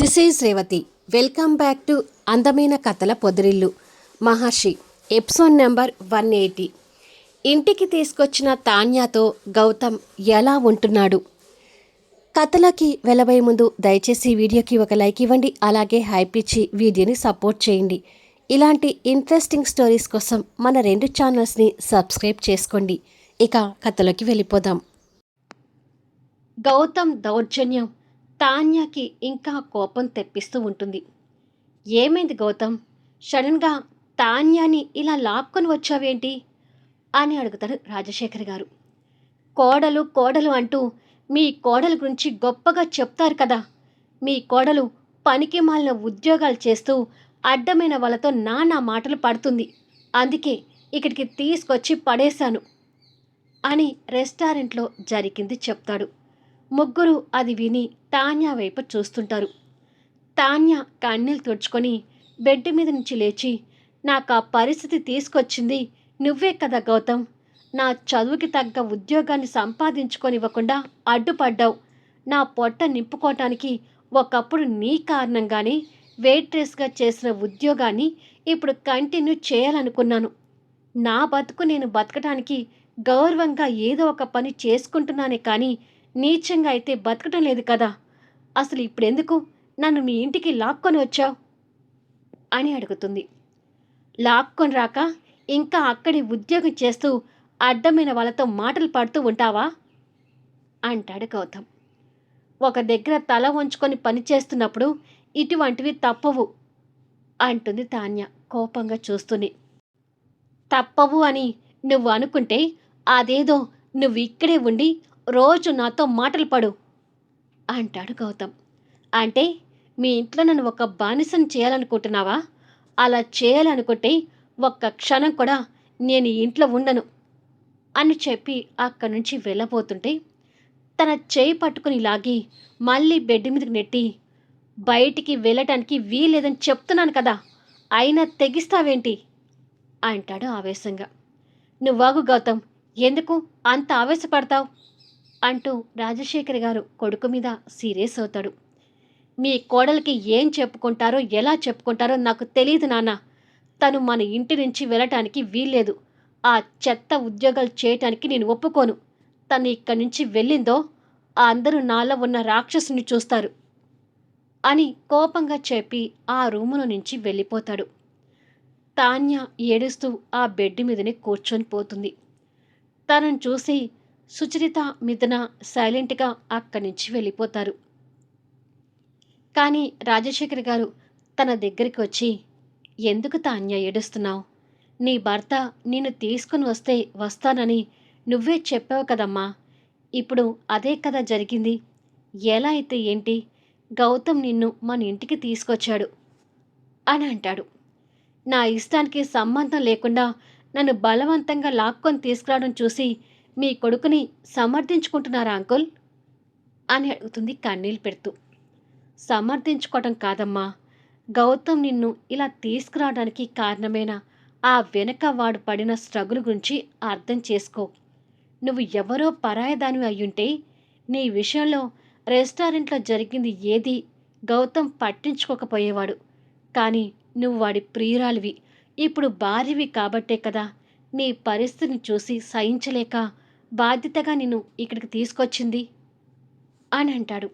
This is Revathi. Welcome back to అందమైన కథల పొదిరిల్లు. Maharshi episode number one eighty. ఇంటికి తీసుకొచ్చిన తాన్యాతో గౌతమ్ ఎలా ఉంటున్నాడు? కథలకి వెళ్ళబోయే ముందు దయచేసి వీడియోకి ఒక లైక్ ఇవ్వండి అలాగే హైప్ ఇచ్చి వీడియోని సపోర్ట్ చేయండి. ఇలాంటి ఇంట్రెస్టింగ్ స్టోరీస్ కోసం మన రెండు ఛానల్స్ని సబ్స్క్రైబ్ చేసుకోండి. ఇక కథలోకి వెళ్ళిపోదాం. గౌతమ్ దౌర్జన్యం తాన్యాకి ఇంకా కోపం తెప్పిస్తూ ఉంటుంది. ఏమైంది గౌతమ్? సడన్గా తాన్యాని ఇలా లాక్కొని వచ్చావేంటి? అని అడుగుతారు రాజశేఖర్ గారు. కోడలు కోడలు అంటూ మీ కోడల గురించి గొప్పగా చెప్తారు కదా. మీ కోడలు పనికి మాలిన ఉద్యోగాలు చేస్తూ అడ్డమైన వాళ్ళతో నానా మాటలు పడుతుంది. అందుకే ఇక్కడికి తీసుకొచ్చి పడేశాను అని రెస్టారెంట్లో జరిగింది చెప్తాడు. ముగ్గురు అది విని తాన్యా వైపు చూస్తుంటారు. తాన్య కన్నీళ్ళు తుడుచుకొని బెడ్ మీద నుంచి లేచి నాకు ఆ పరిస్థితి తీసుకొచ్చింది నువ్వే కదా గౌతమ్. నా చదువుకి తగ్గ ఉద్యోగాన్ని సంపాదించుకొనివ్వకుండా అడ్డుపడ్డావు. నా పొట్ట నింపుకోవటానికి ఒకప్పుడు నీ కారణంగానే వెయిట్రెస్గా చేసిన ఉద్యోగాన్ని ఇప్పుడు కంటిన్యూ చేయాలనుకున్నాను. నా బతుకు నేను బతకటానికి గౌరవంగా ఏదో ఒక పని చేసుకుంటున్నానే కానీ నీచంగా అయితే బతకటం లేదు కదా. అసలు ఇప్పుడెందుకు? నన్ను మీ ఇంటికి లాక్కొని వచ్చావు? అని అడుగుతుంది. లాక్కొని రాక ఇంకా అక్కడి ఉద్యోగం చేస్తూ అడ్డమైన వాళ్ళతో మాటలు పడుతూ ఉంటావా? అంటాడు గౌతమ్. ఒక దగ్గర తల వంచుకొని పని చేస్తున్నప్పుడు ఇటువంటివి తప్పవు అంటుంది తాన్య కోపంగా చూస్తూనే. తప్పవు అని నువ్వు అనుకుంటే అదేదో నువ్వు ఇక్కడే ఉండి రోజు నాతో మాటలు పడు అంటాడు గౌతమ్. అంటే మీ ఇంట్లో నన్ను ఒక బానిసను చేయాలనుకుంటున్నావా? అలా చేయాలనుకుంటే ఒక్క క్షణం కూడా నేను ఇంట్లో ఉండను అని చెప్పి అక్కడి నుంచి వెళ్ళబోతుంటే తన చేయి పట్టుకుని లాగి మళ్ళీ బెడ్ మీదకి నెట్టి బయటికి వెళ్ళటానికి వీలేదని చెప్తున్నాను కదా అయినా తెగిస్తావేంటి? అంటాడు ఆవేశంగా. నువ్వాగు గౌతమ్ ఎందుకు అంత ఆవేశపడతావు? అంటూ రాజశేఖర్ గారు కొడుకు మీద సీరియస్ అవుతాడు. మీ కోడలికి ఏం చెప్పుకుంటారో ఎలా చెప్పుకుంటారో నాకు తెలియదు నాన్న. తను మన ఇంటి నుంచి వెళ్ళటానికి వీల్లేదు. ఆ చెత్త ఉద్యోగాలు చేయటానికి నేను ఒప్పుకోను. తను ఇక్కడి నుంచి వెళ్ళిందో ఆ అందరూ నాలో ఉన్న రాక్షసుని చూస్తారు అని కోపంగా చెప్పి ఆ రూములో నుంచి వెళ్ళిపోతాడు. తాన్య ఏడుస్తూ ఆ బెడ్ మీదనే కూర్చొని పోతుంది. తనను చూసి సుచరిత మిథున సైలెంట్గా అక్కడి నుంచి వెళ్ళిపోతారు. కానీ రాజశేఖర్ గారు తన దగ్గరికి వచ్చి ఎందుకు తాన్య ఏడుస్తున్నావు? నీ భర్త నిన్ను తీసుకుని వస్తే వస్తానని నువ్వే చెప్పావు కదమ్మా. ఇప్పుడు అదే కదా జరిగింది. ఎలా అయితే ఏంటి? గౌతమ్ నిన్ను మన ఇంటికి తీసుకొచ్చాడు అని అంటాడు. నా ఇష్టానికి సంబంధం లేకుండా నన్ను బలవంతంగా లాక్కొని తీసుకురావడం చూసి మీ కొడుకుని సమర్థించుకుంటున్నారా అంకుల్? అని అడుగుతుంది కన్నీళ్ళు పెడుతూ. సమర్థించుకోవటం కాదమ్మా. గౌతమ్ నిన్ను ఇలా తీసుకురావడానికి కారణమైన? ఆ వెనక వాడు పడిన స్ట్రగుల్ గురించి అర్థం చేసుకో. నువ్వు ఎవరో పరాయదాని అయ్యుంటే నీ విషయంలో రెస్టారెంట్లో జరిగింది ఏది గౌతమ్ పట్టించుకోకపోయేవాడు. కానీ నువ్వు వాడి ప్రియురాలివి. ఇప్పుడు భార్యవి కాబట్టే కదా నీ పరిస్థితిని చూసి సహించలేక బాధ్యతగా నిన్ను ఇక్కడికి తీసుకొచ్చింది? అని అంటాడు.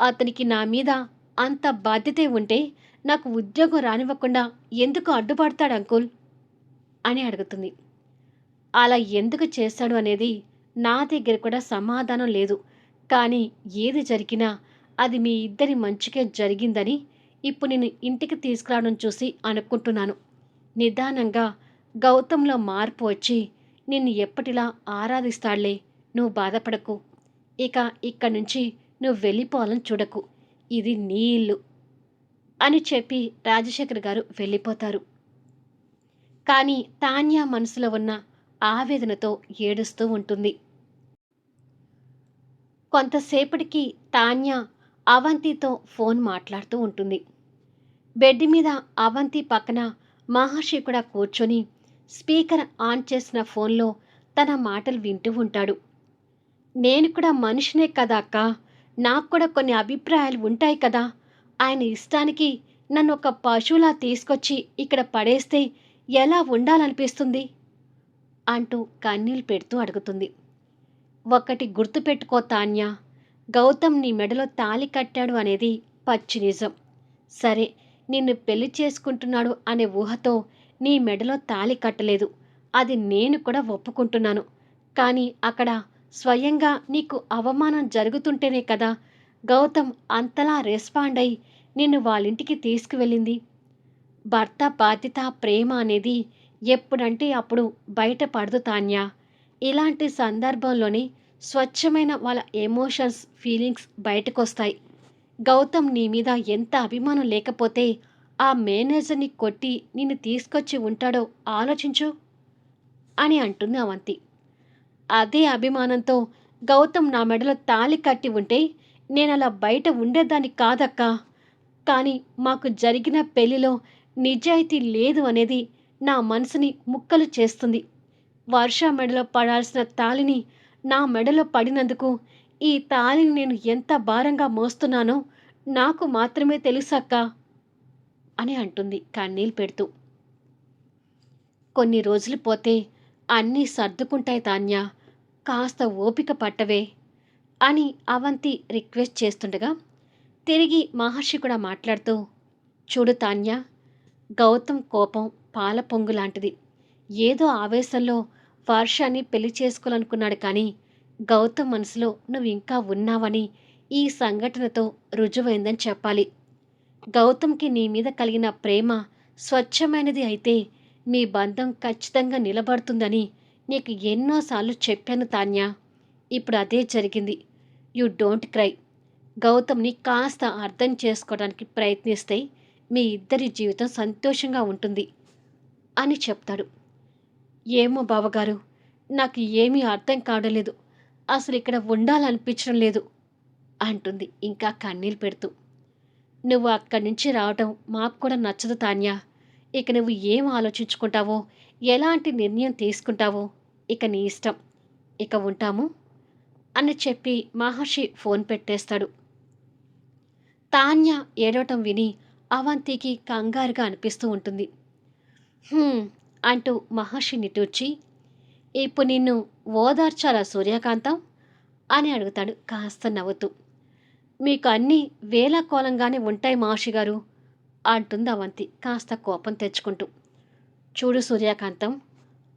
అతనికి నా మీద అంత బాధ్యతే ఉంటే నాకు ఉద్యోగం రానివ్వకుండా ఎందుకు అడ్డుపడతాడు అంకుల్? అని అడుగుతుంది. అలా ఎందుకు చేస్తాడు అనేది నా దగ్గర కూడా సమాధానం లేదు. కానీ ఏది జరిగినా అది మీ ఇద్దరి మంచిగా జరిగిందని ఇప్పుడు నేను ఇంటికి తీసుకురావడం చూసి అనుకుంటున్నాను. నిదానంగా గౌతంలో మార్పు వచ్చి నిన్ను ఎప్పటిలా ఆరాధిస్తాళ్ళే. నువ్వు బాధపడకు. ఇక ఇక్కడి నుంచి నువ్వు వెళ్ళిపోవాలని చూడకు. ఇది నీ ఇల్లు. అని చెప్పి రాజశేఖర్ గారు వెళ్ళిపోతారు. కానీ తాన్యా మనసులో ఉన్న ఆవేదనతో ఏడుస్తూ ఉంటుంది. కొంతసేపటికి తాన్య అవంతితో ఫోన్ మాట్లాడుతూ ఉంటుంది. బెడ్ మీద అవంతి పక్కన మహర్షి కూడా కూర్చొని స్పీకర్ ఆన్ చేసిన ఫోన్లో తన మాటలు వింటూ ఉంటాడు. నేను కూడా మనిషినే కదా అక్క. నాకు కూడా కొన్ని అభిప్రాయాలు ఉంటాయి కదా. ఆయన ఇష్టానికి నన్ను ఒక పశువులా తీసుకొచ్చి ఇక్కడ పడేస్తే ఎలా ఉండాలనిపిస్తుంది? అంటూ కన్నీళ్ళు పెడుతూ అడుగుతుంది. ఒకటి గుర్తుపెట్టుకో తాన్యా. గౌతమ్ నీ మెడలో తాళి కట్టాడు అనేది పచ్చి నిజం. సరే నిన్ను పెళ్ళి చేసుకుంటున్నాడు అనే ఊహతో నీ మెడలో తాళి కట్టలేదు. అది నేను కూడా ఒప్పుకుంటున్నాను. కానీ అక్కడ స్వయంగా నీకు అవమానం జరుగుతుంటేనే కదా గౌతమ్ అంతలా రెస్పాండ్ అయి నిన్ను వాళ్ళింటికి తీసుకువెళ్ళింది. భర్త బాధ్యత ప్రేమ అనేది ఎప్పుడంటే అప్పుడు బయట పడదు తాన్యా. ఇలాంటి సందర్భంలోనే స్వచ్ఛమైన వాళ్ళ ఎమోషన్స్ ఫీలింగ్స్ బయటకొస్తాయి. గౌతమ్ నీ మీద ఎంత అభిమానం లేకపోతే ఆ మేనేజర్ని కొట్టి నిన్ను తీసుకొచ్చి ఉంటాడో ఆలోచించు అని అంటుంది అవంతి. అదే అభిమానంతో గౌతమ్ నా మెడలో తాళి కట్టి ఉంటే నేను అలా బయట ఉండేదాన్ని కాదక్కా. కానీ మాకు జరిగిన పెళ్ళిలో నిజాయితీ లేదు అనేది నా మనసుని ముక్కలు చేస్తుంది. వర్ష మెడలో పడాల్సిన తాళిని నా మెడలో పడినందుకు ఈ తాళిని నేను ఎంత భారంగా మోస్తున్నానో నాకు మాత్రమే తెలుసక్క. అని అంటుంది కన్నీళ్ళు పెడుతూ. కొన్ని రోజులు పోతే అన్నీ సర్దుకుంటాయి తాన్యా కాస్త ఓపిక పట్టవే అని అవంతి రిక్వెస్ట్ చేస్తుండగా తిరిగి మహర్షి కూడా మాట్లాడుతూ చూడు తాన్యా గౌతమ్ కోపం పాల పొంగు లాంటిది. ఏదో ఆవేశంలో వర్షాన్ని పెళ్ళి చేసుకోవాలనుకున్నాడు కానీ గౌతమ్ మనసులో నువ్వు ఇంకా ఉన్నావని ఈ సంఘటనతో రుజువైందని చెప్పాలి. గౌతమ్కి నీ మీద కలిగిన ప్రేమ స్వచ్ఛమైనది అయితే మీ బంధం ఖచ్చితంగా నిలబడుతుందని నీకు ఎన్నోసార్లు చెప్పాను తాన్యా. ఇప్పుడు అదే జరిగింది. You don't cry. గౌతమ్ని కాస్త అర్థం చేసుకోవడానికి ప్రయత్నిస్తే మీ ఇద్దరి జీవితం సంతోషంగా ఉంటుంది అని చెప్తాడు. ఏమో బావగారు నాకు ఏమీ అర్థం కావడం లేదు. అసలు ఇక్కడ ఉండాలనిపించడం లేదు అంటుంది. ఇంకా కన్నీళ్ళు పెడుతూ. నువ్వు అక్కడి నుంచి రావటం మాకు కూడా నచ్చదు తాన్యా. ఇక నువ్వు ఏం ఆలోచించుకుంటావో ఎలాంటి నిర్ణయం తీసుకుంటావో ఇక నీ ఇష్టం. ఇక ఉంటాము అని చెప్పి మహర్షి ఫోన్ పెట్టేస్తాడు. తాన్య ఏడవటం విని అవంతికి కంగారుగా అనిపిస్తూ ఉంటుంది. అంటూ మహర్షి నిటూర్చి ఇప్పుడు నిన్ను ఓదార్చాలా సూర్యకాంతం? అని అడుగుతాడు కాస్త నవ్వుతూ. మీకు అన్నీ వేలాకోలంగానే ఉంటాయి మహర్షి గారు అంటుంది అవంతి కాస్త కోపం తెచ్చుకుంటూ. చూడు సూర్యకాంతం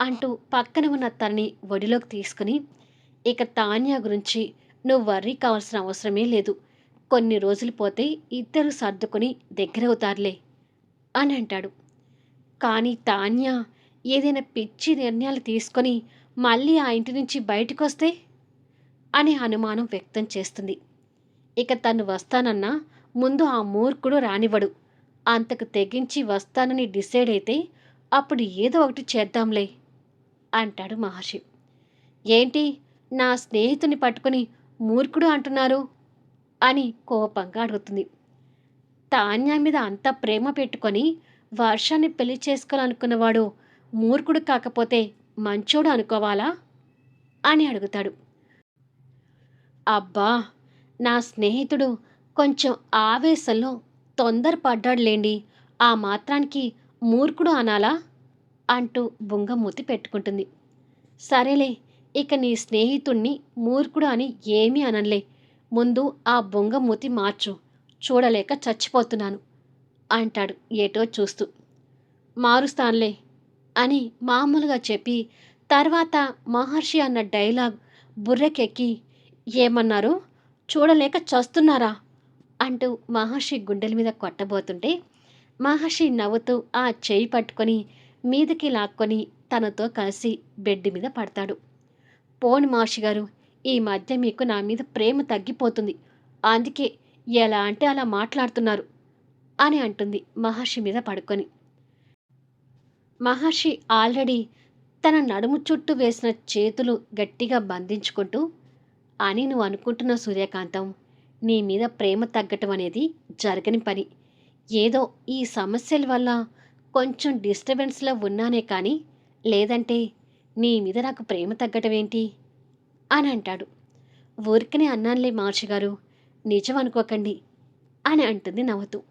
అంటూ పక్కన ఉన్న తనని ఒడిలోకి తీసుకుని ఇక తాన్యా గురించి నువ్వు వర్రీ కావాల్సిన అవసరమే లేదు. కొన్ని రోజులు పోతే ఇద్దరు సర్దుకొని దగ్గరవుతారులే అని అంటాడు. కానీ తాన్యా ఏదైనా పిచ్చి నిర్ణయాలు తీసుకొని మళ్ళీ ఆ ఇంటి నుంచి బయటకు వస్తే అనుమానం వ్యక్తం చేస్తుంది. ఇక తను వస్తానన్నా ముందు ఆ మూర్ఖుడు రానివ్వడు. అంతకు తెగించి వస్తానని డిసైడ్ అయితే అప్పుడు ఏదో ఒకటి చేద్దాంలే అంటాడు మహర్షి. ఏంటి నా స్నేహితుని పట్టుకుని మూర్ఖుడు అంటున్నారు? అని కోపంగా అడుగుతుంది. తాన్యా మీద అంత ప్రేమ పెట్టుకొని వర్షాన్ని పెళ్ళి చేసుకోవాలనుకున్నవాడు మూర్ఖుడు కాకపోతే మంచోడు అనుకోవాలా? అని అడుగుతాడు. అబ్బా! నా స్నేహితుడు కొంచెం ఆవేశంలో తొందరపడ్డాడులేండి. ఆ మాత్రానికి మూర్ఖుడు అనాలా? అంటూ బుంగమూతి పెట్టుకుంటుంది. సరేలే ఇక నీ స్నేహితుణ్ణి మూర్ఖుడు అని ఏమీ అనలే ముందు ఆ బొంగమూతి మార్చు. చూడలేక చచ్చిపోతున్నాను అంటాడు ఏటో చూస్తూ. మారుస్తానులే అని మామూలుగా చెప్పి తర్వాత మహర్షి అన్న డైలాగ్ బుర్రెకెక్కి ఏమన్నారు? చూడలేక చస్తున్నారా? అంటూ మహర్షి గుండెల మీద కొట్టబోతుంటే మహర్షి నవ్వుతూ ఆ చేయి పట్టుకొని మీదకి లాక్కొని తనతో కలిసి బెడ్ మీద పడతాడు. పోని మహర్షి గారు ఈ మధ్య మీకు నా మీద ప్రేమ తగ్గిపోతుంది. అందుకే ఎలా అంటే అలా మాట్లాడుతున్నారు అని అంటుంది మహర్షి మీద పడుకొని. మహర్షి ఆల్రెడీ తన నడుము చుట్టూ వేసిన చేతులు గట్టిగా బంధించుకుంటూ అని నువ్వు అనుకుంటున్న సూర్యకాంతం నీ మీద ప్రేమ తగ్గటం అనేది జరగని పని. ఏదో ఈ సమస్యల వల్ల కొంచెం డిస్టర్బెన్స్లో ఉన్నానే కానీ లేదంటే నీ మీద నాకు ప్రేమ తగ్గటం ఏంటి? అని అంటాడు. ఊరికనే అన్నానులే మహర్షి గారు నిజం అనుకోకండి అని అంటుంది నవ్వుతూ.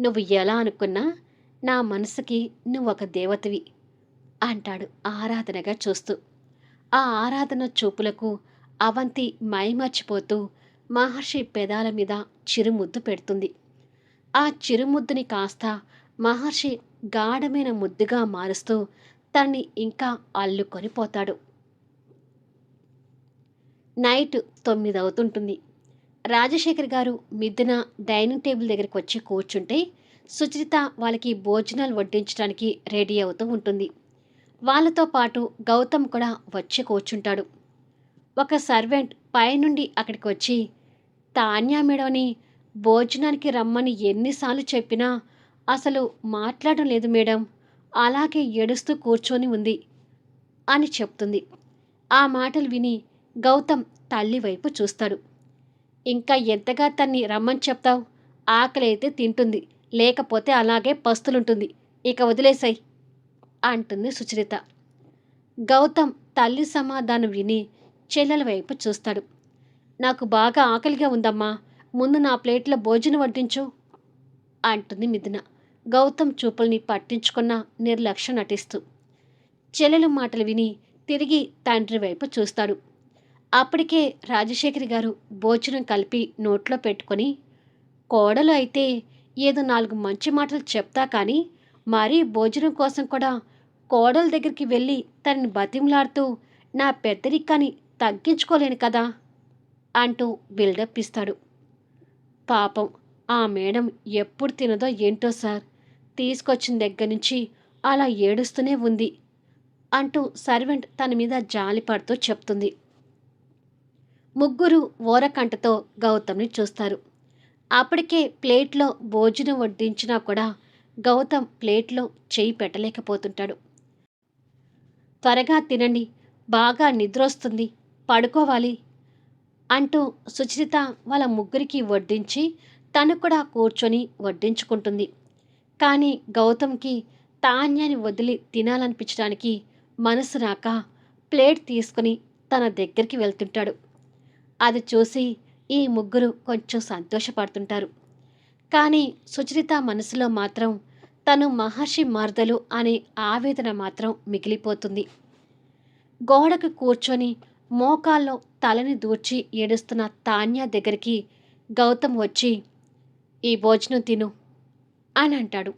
నువ్వు ఎలా అనుకున్నా నా మనసుకి నువ్వు ఒక దేవతవి అంటాడు ఆరాధనగా చూస్తూ. ఆ ఆరాధన చూపులకు అవంతి మైమర్చిపోతూ మహర్షి పెదాల మీద చిరుముద్దు పెడుతుంది. ఆ చిరుముద్దుని కాస్త మహర్షి గాఢమైన ముద్దుగా మారుస్తూ తన్ని ఇంకా అల్లుకొని పోతాడు. నైట్ తొమ్మిది అవుతుంటుంది రాజశేఖర్ గారు మిద్దున డైనింగ్ టేబుల్ దగ్గరికి వచ్చి కూర్చుంటే సుచరిత వాళ్ళకి భోజనాలు వడ్డించడానికి రెడీ అవుతూ ఉంటుంది. వాళ్ళతో పాటు గౌతమ్ కూడా వచ్చి కూర్చుంటాడు. ఒక సర్వెంట్ పైనుండి అక్కడికి వచ్చి తాన్యా మేడంని భోజనానికి రమ్మని ఎన్నిసార్లు చెప్పినా అసలు మాట్లాడడం లేదు మేడం అలాగే ఏడుస్తూ కూర్చొని ఉంది అని చెప్తుంది. ఆ మాటలు విని గౌతమ్ తల్లి వైపు చూస్తాడు. ఇంకా ఎంతగా తన్ని రమ్మని చెప్తావు? ఆకలి అయితే తింటుంది. లేకపోతే అలాగే పస్తులుంటుంది. ఇక వదిలేసాయి అంటుంది సుచరిత. గౌతమ్ తల్లి సమాధానం విని చెల్లెల వైపు చూస్తాడు. నాకు బాగా ఆకలిగా ఉందమ్మా. ముందు నా ప్లేట్లో భోజనం వడ్డించు అంటుంది మిథున. గౌతమ్ చూపుల్ని పట్టించుకున్న నిర్లక్ష్యం నటిస్తూ. చెల్లెల మాటలు విని తిరిగి తండ్రి వైపు చూస్తాడు. అప్పటికే రాజశేఖరి గారు భోజనం కలిపి నోట్లో పెట్టుకొని కోడలు అయితే ఏదో నాలుగు మంచి మాటలు చెప్తా కానీ మరీ భోజనం కోసం కూడా కోడల దగ్గరికి వెళ్ళి తనని బతిమలాడుతూ నా పెద్దరికాన్ని తగ్గించుకోలేను కదా అంటూ బిల్డప్ ఇస్తాడు. పాపం ఆ మేడం ఎప్పుడు తినదో ఏంటో సార్ తీసుకొచ్చిన దగ్గర నుంచి అలా ఏడుస్తూనే ఉంది అంటూ సర్వెంట్ తన మీద జాలి పడుతూ చెప్తుంది. ముగ్గురు ఓరకంటతో గౌతమ్ని చూస్తారు. అప్పటికే ప్లేట్లో భోజనం వడ్డించినా కూడా గౌతమ్ ప్లేట్లో చేయి పెట్టలేకపోతుంటాడు. త్వరగా తినండి బాగా నిద్రొస్తుంది పడుకోవాలి అంటూ సుచరిత వాళ్ళ ముగ్గురికి వడ్డించి తను కూడా కూర్చొని వడ్డించుకుంటుంది. కానీ గౌతమ్కి తాన్యాన్ని వదిలి తినాలనిపించడానికి మనసు రాక ప్లేట్ తీసుకుని తన దగ్గరికి వెళ్తుంటాడు. అది చూసి ఈ ముగ్గురు కొంచెం సంతోషపడుతుంటారు. కానీ సుచరిత మనసులో మాత్రం తను మహర్షి మార్దలు అనే ఆవేదన మాత్రం మిగిలిపోతుంది. గోడకు కూర్చొని మోకాల్లో తలని దూర్చి ఏడుస్తున్న తాన్యా దగ్గరికి గౌతమ్ వచ్చి ఈ భోజనం తిను అని అంటాడు.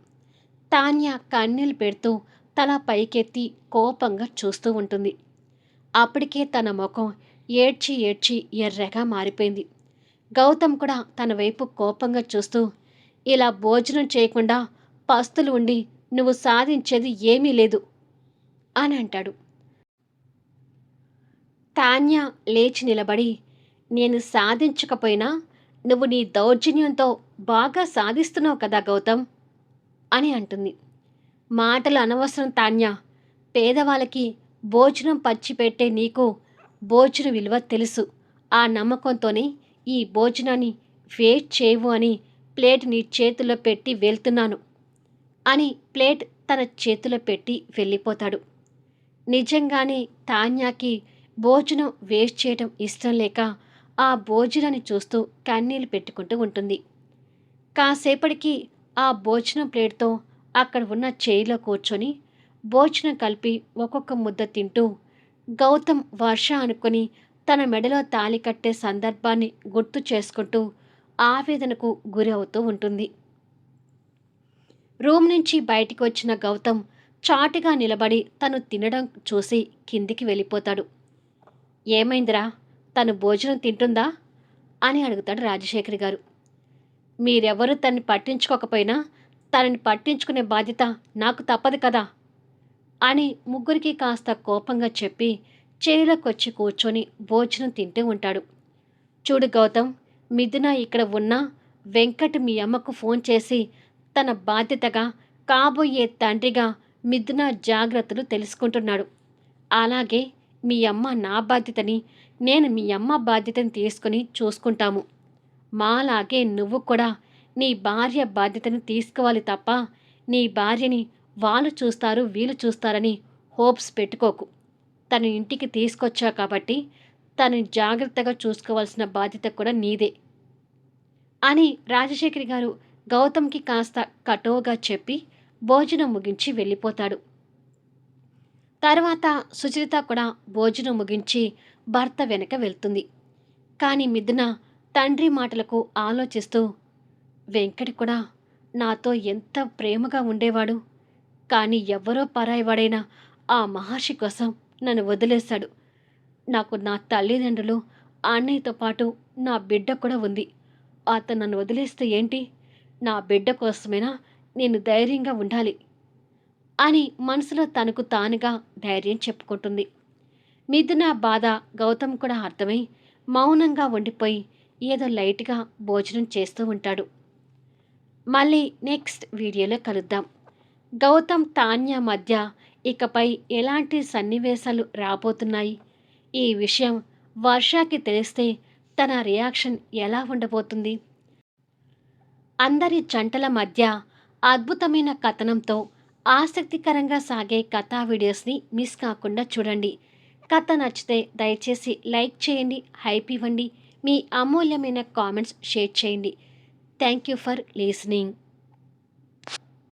తాన్యా కన్నీళ్ళు పెడుతూ తల పైకెత్తి కోపంగా చూస్తూ ఉంటుంది. అప్పటికే తన ముఖం ఏడ్చి ఏడ్చి ఎర్రగా మారిపోయింది. గౌతమ్ కూడా తన వైపు కోపంగా చూస్తూ ఇలా భోజనం చేయకుండా పస్తులు ఉండి నువ్వు సాధించేది ఏమీ లేదు అని అంటాడు. తాన్య లేచి నిలబడి నేను సాధించకపోయినా నువ్వు నీ దౌర్జన్యంతో బాగా సాధిస్తున్నావు కదా గౌతమ్ అని అంటుంది. మాటలు అనవసరం తాన్య పేదవాళ్ళకి భోజనం పచ్చిపెట్టే నీకు భోజన విలువ తెలుసు. ఆ నమ్మకంతోనే ఈ భోజనాన్ని వేస్ట్ చేయవు అని ప్లేట్ నీ చేతిలో పెట్టి వెళ్తున్నాను అని ప్లేట్ తన చేతిలో పెట్టి వెళ్ళిపోతాడు. నిజంగానే తాన్యాకి భోజనం వేస్ట్ చేయడం ఇష్టం లేక ఆ భోజనాన్ని చూస్తూ కన్నీళ్ళు పెట్టుకుంటూ ఉంటుంది. కాసేపటికి ఆ భోజనం ప్లేట్తో అక్కడ ఉన్న చేయిలో కూర్చొని భోజనం కలిపి ఒక్కొక్క ముద్ద తింటూ గౌతమ్ వర్ష అనుకుని తన మెడలో తాలి కట్టే సందర్భాన్ని గుర్తు చేసుకుంటూ ఆవేదనకు గురి అవుతూ ఉంటుంది. రూమ్ నుంచి బయటికి వచ్చిన గౌతమ్ చాటుగా నిలబడి తను తినడం చూసి కిందికి వెళ్ళిపోతాడు. ఏమైందిరా? తను భోజనం తింటుందా? అని అడుగుతాడు రాజశేఖర్ గారు. మీరెవరూ తన్ని పట్టించుకోకపోయినా తనని పట్టించుకునే బాధ్యత నాకు తప్పదు కదా? అని ముగ్గురికి కాస్త కోపంగా చెప్పి చేయిలోకొచ్చి కూర్చొని భోజనం తింటూ ఉంటాడు. చూడు గౌతమ్ మిథున ఇక్కడ ఉన్న వెంకట్ మీ అమ్మకు ఫోన్ చేసి తన బాధ్యతగా కాబోయే తండ్రిగా మిథున జాగ్రత్తలు తెలుసుకుంటున్నాడు. అలాగే మీ అమ్మ నా బాధ్యతని నేను మీ అమ్మ బాధ్యతని తీసుకుని చూసుకుంటాము. మాలాగే నువ్వు కూడా నీ భార్య బాధ్యతని తీసుకోవాలి తప్ప నీ భార్యని వాళ్ళు చూస్తారు వీళ్ళు చూస్తారని హోప్స్ పెట్టుకోకు. తను ఇంటికి తీసుకొచ్చా కాబట్టి తను జాగ్రత్తగా చూసుకోవాల్సిన బాధ్యత కూడా నీదే. అని రాజశేఖరి గారు గౌతమ్కి కాస్త కటువుగా చెప్పి భోజనం ముగించి వెళ్ళిపోతాడు. తర్వాత సుచరిత కూడా భోజనం ముగించి భర్త వెనక వెళ్తుంది. కానీ మిథున తండ్రి మాటలకు ఆలోచిస్తూ వెంకటి కూడా నాతో ఎంత ప్రేమగా ఉండేవాడు. కానీ ఎవరో పరాయివాడైన ఆ మహర్షి కోసం నన్ను వదిలేశాడు. నాకు నా తల్లిదండ్రులు అన్నయ్యతో పాటు నా బిడ్డ కూడా ఉంది. అతను నన్ను వదిలేస్తే ఏంటి? నా బిడ్డ కోసమైనా నేను ధైర్యంగా ఉండాలి. అని మనసులో తనకు తానుగా ధైర్యం చెప్పుకుంటుంది. మిథున బాధ గౌతమ్ కూడా అర్థమై మౌనంగా ఉండిపోయి ఏదో లైట్గా భోజనం చేస్తూ ఉంటాడు. మళ్ళీ నెక్స్ట్ వీడియోలో కలుద్దాం. గౌతమ్ తాన్య మధ్య ఇకపై ఎలాంటి సన్నివేశాలు రాబోతున్నాయి? ఈ విషయం వర్షాకి తెలిస్తే తన రియాక్షన్ ఎలా ఉండబోతుంది? అందరి జంటల మధ్య అద్భుతమైన కథనంతో ఆసక్తికరంగా సాగే కథా వీడియోస్ని మిస్ కాకుండా చూడండి. కథ నచ్చితే దయచేసి లైక్ చేయండి హైప్ ఇవ్వండి. మీ అమూల్యమైన కామెంట్స్ షేర్ చేయండి. Thank you for listening.